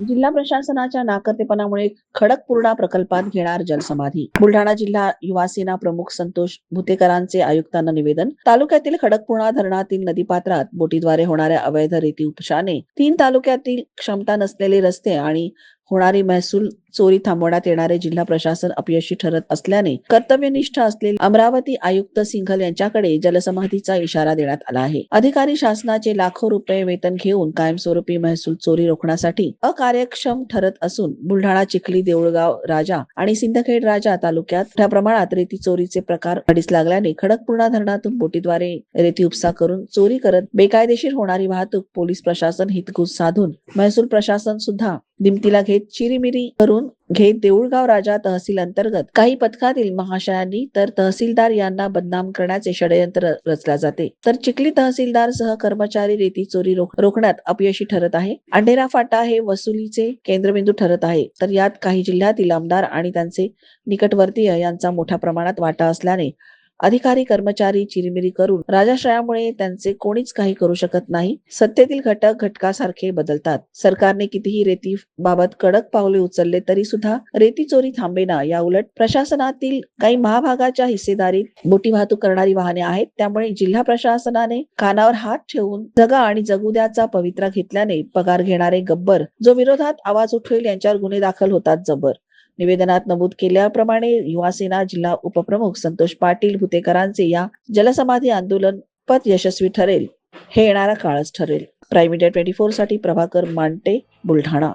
जिल्हा प्रशासनाच्या नाकर्तेपणामुळे खडकपूर्णा प्रकल्पात घेणार जलसमाधी. बुलढाणा जिल्हा युवा सेना प्रमुख संतोष भुतेकरांचे आयुक्तांना निवेदन. तालुक्यातील खडकपूर्णा धरणातील नदीपात्रात बोटीद्वारे होणाऱ्या अवैध रेती उपशाने तीन तालुक्यातील क्षमता नसलेले रस्ते आणि होणारी महसूल चोरी थांबवण्यात येणारे जिल्हा प्रशासन अपयशी ठरत असल्याने कर्तव्यनिष्ठ असलेले अमरावती आयुक्त सिंघल यांच्याकडे जलसमाधीचा इशारा देण्यात आला आहे. अधिकारी शासनाचे लाखो रुपये वेतन घेऊन कायमस्वरूपी महसूल चोरी रोखण्यासाठी अकार्यक्षम ठरत असून बुलढाणा चिखली देऊळगाव राजा आणि सिंदखेड राजा तालुक्यात मोठ्या प्रमाणात रेती चोरीचे प्रकार घडीस लागल्याने खडकपूर्णा धरणातून बोटीद्वारे रेती उपसा करून चोरी करत बेकायदेशीर होणारी वाहतूक पोलीस प्रशासन हितगुज साधून महसूल प्रशासन सुद्धा दिमतीला घेत चिरीमिरी करून घेत देऊळगाव राजा तहसील अंतर्गत काही पथकातील महाशयांनी तर तहसीलदार यांना बदनाम करण्याचे षडयंत्र रचल्या जाते. तर चिखली तहसीलदार सह कर्मचारी रेती चोरी रोख- रोखण्यात अपयशी ठरत आहे. अंढेरा फाटा हे वसुलीचे केंद्रबिंदू ठरत आहे. तर यात काही जिल्ह्यातील आमदार आणि त्यांचे निकटवर्तीय यांचा मोठ्या प्रमाणात वाटा असल्याने अधिकारी कर्मचारी चिरीमिरी करून राजाश्रयामुळे त्यांचे कोणीच काही करू शकत नाही. सत्तेतील घटक घटकासारखे बदलतात. सरकारने कितीही रेती बाबत कडक पावले उचलले तरी सुद्धा रेती चोरी थांबेना या उलट प्रशासनातील काही महाभागाच्या हिस्सेदारीत मोठी वाहतूक करणारी वाहने आहेत. त्यामुळे जिल्हा प्रशासनाने कानावर हात ठेवून जगा आणि जगुद्याचा पवित्रा घेतल्याने पगार घेणारे गब्बर जो विरोधात आवाज उठवेल यांच्यावर गुन्हे दाखल होतात जबर. निवेदनात नमूद केल्याप्रमाणे युवासेना जिल्हा उपप्रमुख संतोष पाटील भुतेकरांचे या जलसमाधी आंदोलन पद यशस्वी ठरेल. हे येणारा काळच ठरेल. प्राईम इंडिया ट्वेंटी फोरसाठी प्रभाकर मांटे बुलढाणा.